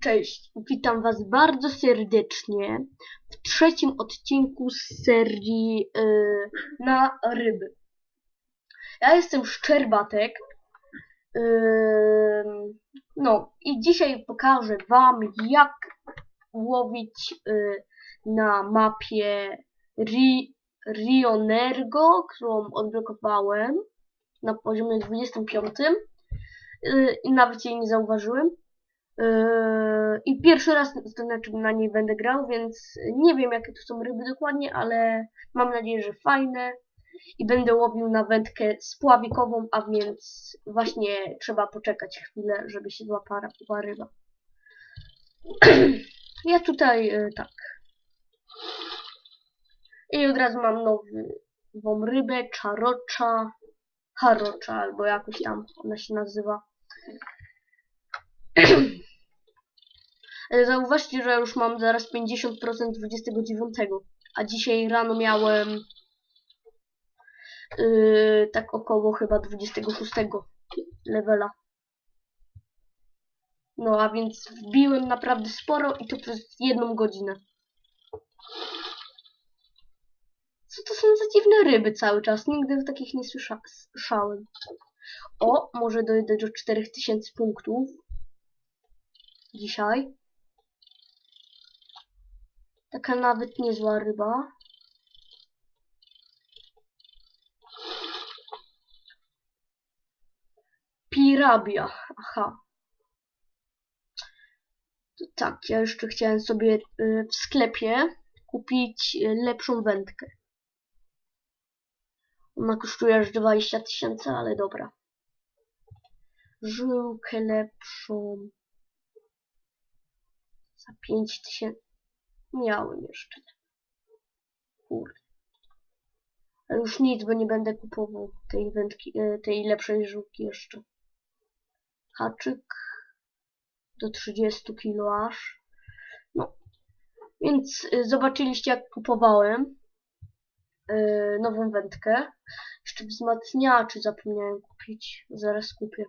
Cześć, witam Was bardzo serdecznie w trzecim odcinku z serii yy, na ryby. Ja jestem Szczerbatek. Yy, no i dzisiaj pokażę Wam jak łowić yy, na mapie Ri Rionergo, którą odblokowałem na poziomie 25 yy, i nawet jej nie zauważyłem. Yy, I pierwszy raz to znaczy na niej będę grał, więc nie wiem jakie to są ryby dokładnie, ale mam nadzieję, że fajne. I będę łowił na wędkę spławikową, a więc właśnie trzeba poczekać chwilę, żeby się złapała ryba. ja tutaj yy, tak. I od razu mam nową rybę, czarocza, harocza, albo jakoś tam ona się nazywa. E, Zauważcie, że już mam zaraz 50% 29, a dzisiaj rano miałem yy, tak około chyba 26 levela. No a więc wbiłem naprawdę sporo i to przez jedną godzinę. Co to są za dziwne ryby cały czas? Nigdy takich nie słyszałem. O, może dojdę do 4000 punktów. Dzisiaj. Taka nawet niezła ryba. Pirabia. Aha. To tak, ja jeszcze chciałem sobie y, w sklepie kupić y, lepszą wędkę. Ona kosztuje aż 20 tysięcy, ale dobra. Żyłkę lepszą. Za 5 tysięcy. Miałem jeszcze. Kurde. Już nic, bo nie będę kupował tej wędki, e, tej lepszej żółki jeszcze. Haczyk do 30 kilo aż. No. Więc y, zobaczyliście jak kupowałem y, nową wędkę. Jeszcze wzmacniaczy zapomniałem kupić. Zaraz kupię.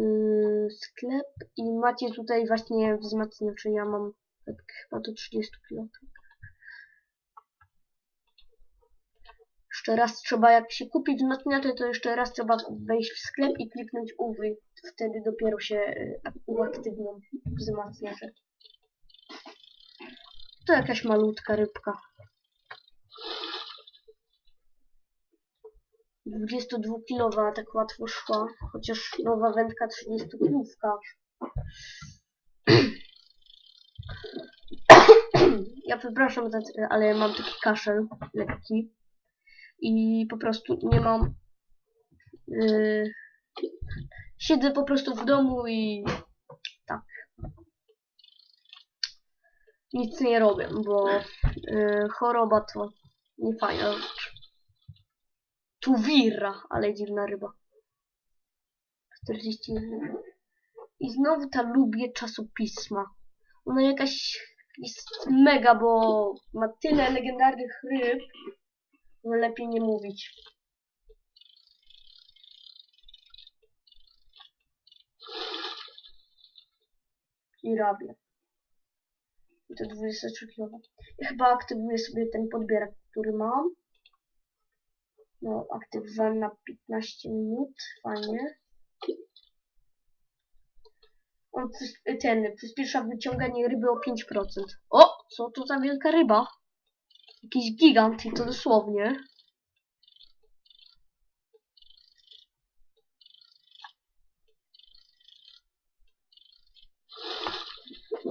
Yy, sklep i macie tutaj właśnie wzmacniacze. Ja mam tak chyba do 30 kg. Jeszcze raz trzeba, jak się kupi wzmacniacze, to jeszcze raz trzeba wejść w sklep i kliknąć użyj. Wtedy dopiero się yy, uaktywnią wzmacniacze. To jakaś malutka rybka. 22-kilowa tak łatwo szła, chociaż nowa wędka 30-kilówka. Ja przepraszam, ale mam taki kaszel lekki i po prostu nie mam... Yy, siedzę po prostu w domu i tak. Nic nie robię, bo yy, choroba to nie fajna. Tuwira, ale dziwna ryba. 41. I znowu ta lubię czasopisma. Ona jakaś jest mega, bo ma tyle legendarnych ryb, że lepiej nie mówić. I robię. I to 23 kg. Ja chyba aktywuję sobie ten podbierak, który mam. No, aktywowałem na 15 minut. Fajnie. On ten przyspiesza wyciąganie ryby o 5%. O! Co to za wielka ryba? Jakiś gigant i to dosłownie.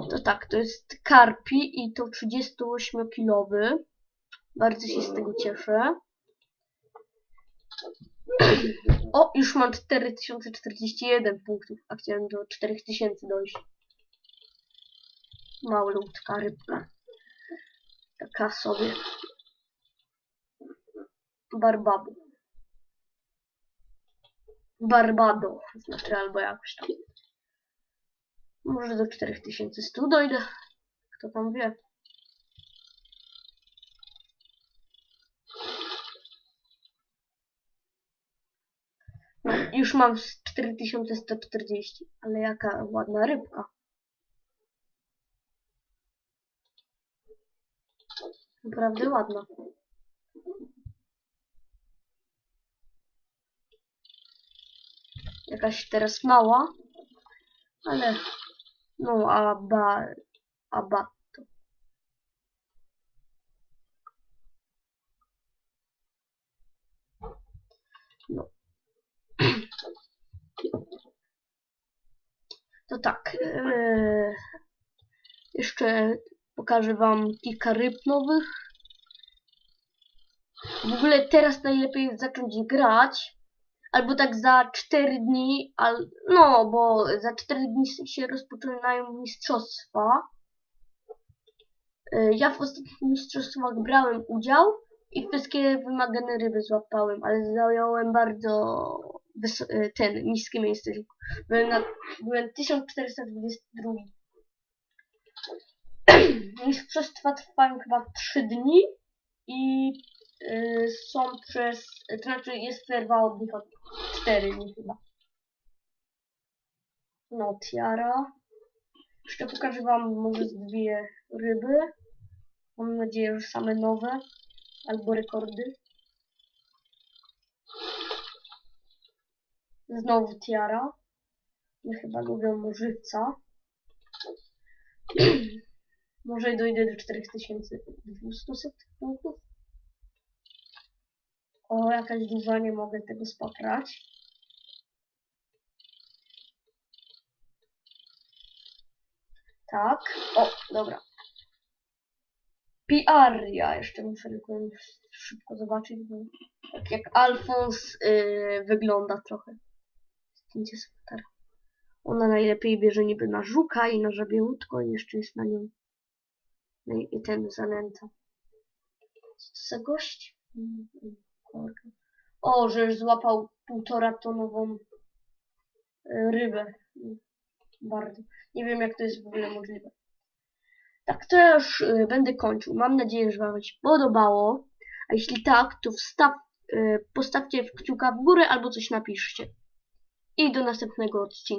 To tak, to jest karpi i to 38-kilowy. Bardzo się z tego cieszę. O, już mam 4041 punktów, a chciałem do 4000 dojść. Malutka rybka. Taka sobie. Barbabu. Barbado, znaczy albo jakoś tam. Może do 4100 dojdę. Kto tam wie. Już mam z 4140, ale jaka ładna rybka. Naprawdę ładna. Jakaś teraz mała, ale no aba, aba to. No. To tak. Ee, jeszcze pokażę wam kilka ryb nowych. W ogóle teraz najlepiej zacząć grać. Albo tak za 4 dni, al, no bo za 4 dni się rozpoczynają mistrzostwa. E, Ja w ostatnich mistrzostwach brałem udział i wszystkie wymagane ryby złapałem, ale zająłem bardzo ten niskie miejsce. Byłem, na, byłem 1422. Mistrzostwa trwają chyba 3 dni i y, są przez, to znaczy jest przerwa od nich od 4 dni chyba. No, tiara. Jeszcze pokażę wam może z dwie ryby. Mam nadzieję, że same nowe albo rekordy. Znowu tiara. Ja chyba lubię możywca. Może dojdę do 4200 punktów. O, jakaś duża, nie mogę tego spaprać. Tak. O, dobra. PR ja jeszcze muszę tylko szybko zobaczyć, bo tak jak Alfons yy, wygląda trochę. Zdjęcie. Ona najlepiej bierze niby na żuka i na żabiełutko i jeszcze jest na nią no i ten zanęta. Co to za gość? O, że już złapał półtora tonową e, rybę. Bardzo. Nie wiem jak to jest w ogóle możliwe. Tak, to ja już e, będę kończył. Mam nadzieję, że Wam się podobało. A jeśli tak, to wstaw, e, postawcie kciuka w górę albo coś napiszcie. I do następnego odcinka.